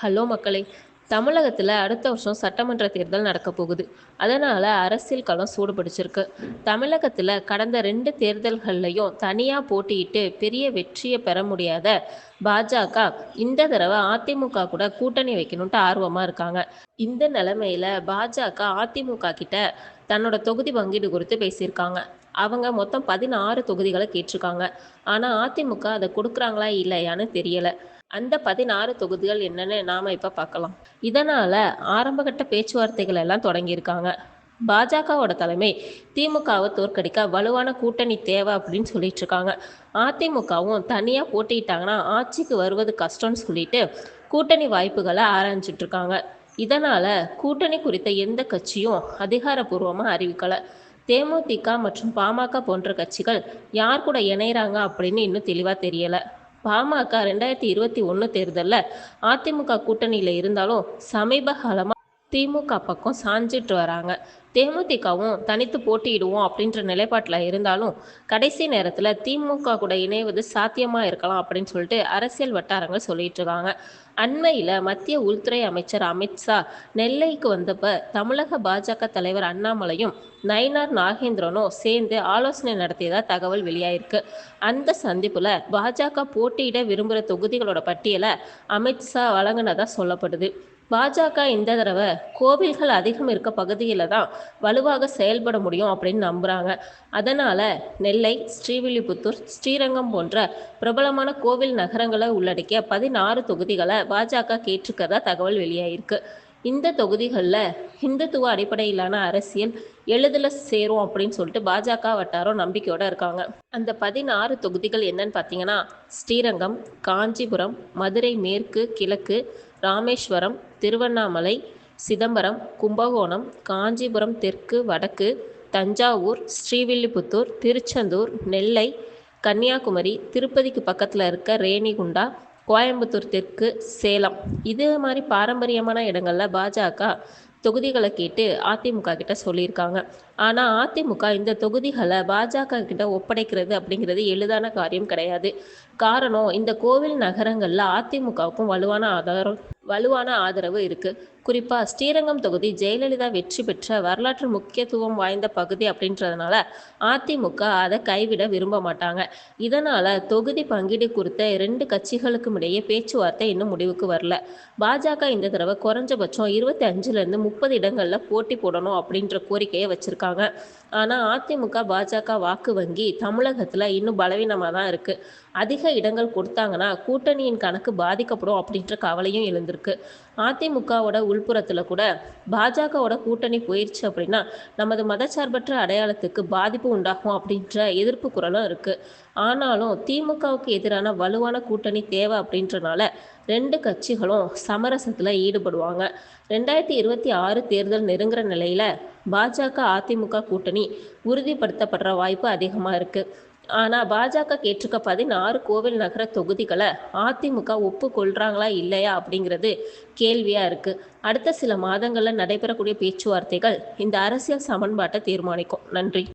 Hello மக்களே. தமிழகத்தில் அடுத்த வருஷம் சட்டமன்ற தேர்தல் நடக்க போகுது. அதனால் அரசியல் களம் சூடுபிடிச்சிருக்கு. தமிழகத்தில் கடந்த ரெண்டு தேர்தல்கள்லையும் தனியாக போட்டியிட்டு பெரிய வெற்றியை பெற முடியாத பாஜக இந்த தடவை அதிமுக கூட கூட்டணி வைக்கணுன்ட்டு ஆர்வமாக இருக்காங்க. இந்த நிலமையில் பாஜக அதிமுக கிட்ட தன்னோட தொகுதி பங்கீடு குறித்து பேசியிருக்காங்க. அவங்க மொத்தம் பதினாறு தொகுதிகளை கேட்டிருக்காங்க. ஆனால் அதிமுக அதை கொடுக்குறாங்களா இல்லையான்னு தெரியலை. அந்த பதினாறு தொகுதிகள் என்னன்னு நாம இப்ப பார்க்கலாம். இதனால ஆரம்பகட்ட பேச்சுவார்த்தைகள் எல்லாம் தொடங்கியிருக்காங்க. பாஜகவோட தலைமை திமுகவை தோற்கடிக்க வலுவான கூட்டணி தேவை அப்படின்னு சொல்லிட்டு இருக்காங்க. அதிமுகவும் தனியா போட்டிட்டாங்கன்னா ஆட்சிக்கு வருவது கஷ்டம்னு சொல்லிட்டு கூட்டணி வாய்ப்புகளை ஆராய்ஞ்சிட்டு இருக்காங்க. இதனால கூட்டணி குறித்த எந்த கட்சியும் அதிகாரப்பூர்வமாக அறிவிக்கலை. தேமுதிக மற்றும் பாமக போன்ற கட்சிகள் யார் கூட இணையறாங்க அப்படின்னு இன்னும் தெளிவாக தெரியலை. பாமக ரெண்டாயிரத்தி இருபத்தி ஒன்று தேர்தலில் அதிமுக கூட்டணியில் இருந்தாலும் சமீப காலமாக திமுக பக்கம் சாஞ்சிட்டு வராங்க. தேமுதிகவும் தனித்து போட்டியிடுவோம் அப்படின்ற நிலைப்பாட்டில் இருந்தாலும் கடைசி நேரத்தில் திமுக கூட இணைவது சாத்தியமாக இருக்கலாம் அப்படின்னு சொல்லிட்டு அரசியல் வட்டாரங்கள் சொல்லிட்டு இருக்காங்க. அண்மையில் மத்திய உள்துறை அமைச்சர் அமித்ஷா நெல்லைக்கு வந்தப்ப தமிழக பாஜக தலைவர் அண்ணாமலையும் நயினார் நாகேந்திரனும் சேர்ந்து ஆலோசனை நடத்தியதா தகவல் வெளியாயிருக்கு. அந்த சந்திப்பில் பாஜக போட்டியிட விரும்புகிற தொகுதிகளோட பட்டியலை அமித்ஷா வழங்கினதாக சொல்லப்படுது. பாஜக இந்த தடவை கோவில்கள் அதிகம் இருக்க பகுதியில் தான் வலுவாக செயல்பட முடியும் அப்படின்னு நம்புகிறாங்க அதனால் நெல்லை ஸ்ரீவில்லிபுத்தூர் ஸ்ரீரங்கம் போன்ற பிரபலமான கோவில் நகரங்களை உள்ளடக்கிய பதினாறு தொகுதிகளை பாஜக கேட்டிருக்கிறதா தகவல் வெளியாயிருக்கு. இந்த தொகுதிகளில் இந்துத்துவ அடிப்படையிலான அரசியல் எளிதில் சேரும் அப்படின்னு சொல்லிட்டு பாஜக வட்டாரம் நம்பிக்கையோட இருக்காங்க. அந்த பதினாறு தொகுதிகள் என்னன்னு பார்த்தீங்கன்னா ஸ்ரீரங்கம் காஞ்சிபுரம் மதுரை மேற்கு கிழக்கு ராமேஸ்வரம் திருவண்ணாமலை சிதம்பரம் கும்பகோணம் காஞ்சிபுரம் தெற்கு வடக்கு தஞ்சாவூர் ஸ்ரீவில்லிபுத்தூர் திருச்செந்தூர் நெல்லை கன்னியாகுமரி திருப்பதிக்கு பக்கத்தில் இருக்க ரேணிகுண்டா கோயம்புத்தூர் தெற்கு சேலம். இதே மாதிரி பாரம்பரியமான இடங்களில் பாஜக தொகுதிகளை கேட்டு அதிமுக கிட்ட சொல்லியிருக்காங்க. ஆனால் அதிமுக இந்த தொகுதிகளை பாஜக கிட்ட ஒப்படைக்கிறது அப்படிங்கிறது எளிதான காரியம் கிடையாது. காரணம் இந்த கோவில் நகரங்களில் அதிமுகவுக்கும் வலுவான ஆதாரம் வலுவான ஆதரவு இருக்குது குறிப்பாக ஸ்ரீரங்கம் தொகுதி ஜெயலலிதா வெற்றி பெற்ற வரலாற்று முக்கியத்துவம் வாய்ந்த பகுதி அப்படின்றதுனால அதிமுக அதை கைவிட விரும்ப மாட்டாங்க. இதனால் தொகுதி பங்கீடு குறித்த ரெண்டு கட்சிகளுக்கும் இடையே பேச்சுவார்த்தை இன்னும் முடிவுக்கு வரல. பாஜக இந்த தடவை குறைஞ்சபட்சம் இருபத்தி அஞ்சுலேருந்து முப்பது இடங்களில் போட்டி போடணும் அப்படின்ற கோரிக்கையை வச்சுருக்காங்க. ஆனால் அதிமுக பாஜக வாக்கு வங்கி தமிழகத்தில் இன்னும் பலவீனமாக தான் இருக்குது அதிக இடங்கள் கொடுத்தாங்கன்னா கூட்டணியின் கணக்கு பாதிக்கப்படும் அப்படின்ற கவலையும் எழுந்திருக்கு. அதிமுகவோட உள்புறத்தில் கூட பாஜகவோட கூட்டணி போயிடுச்சு அப்படின்னா நமது மதச்சார்பற்ற அடையாளத்துக்கு பாதிப்பு உண்டாகும் அப்படின்ற எதிர்ப்பு குரலும் இருக்குது ஆனாலும் திமுகவுக்கு எதிரான வலுவான கூட்டணி தேவை அப்படின்றனால ரெண்டு கட்சிகளும் சமரசத்தில் ஈடுபடுவாங்க. ரெண்டாயிரத்தி இருபத்தி ஆறு தேர்தல் நெருங்குற நிலையில் பாஜக அதிமுக கூட்டணி உறுதிப்படுத்தப்படுற வாய்ப்பு அதிகமாக இருக்குது ஆனால் பாஜக கேட்டிருக்க பதினாறு கோவில் நகர தொகுதிகளை அதிமுக ஒப்புக்கொள்கிறாங்களா இல்லையா அப்படிங்கிறது கேள்வியாக இருக்குது அடுத்த சில மாதங்களில் நடைபெறக்கூடிய பேச்சுவார்த்தைகள் இந்த அரசியல் சமன்பாட்டை தீர்மானிக்கும். நன்றி.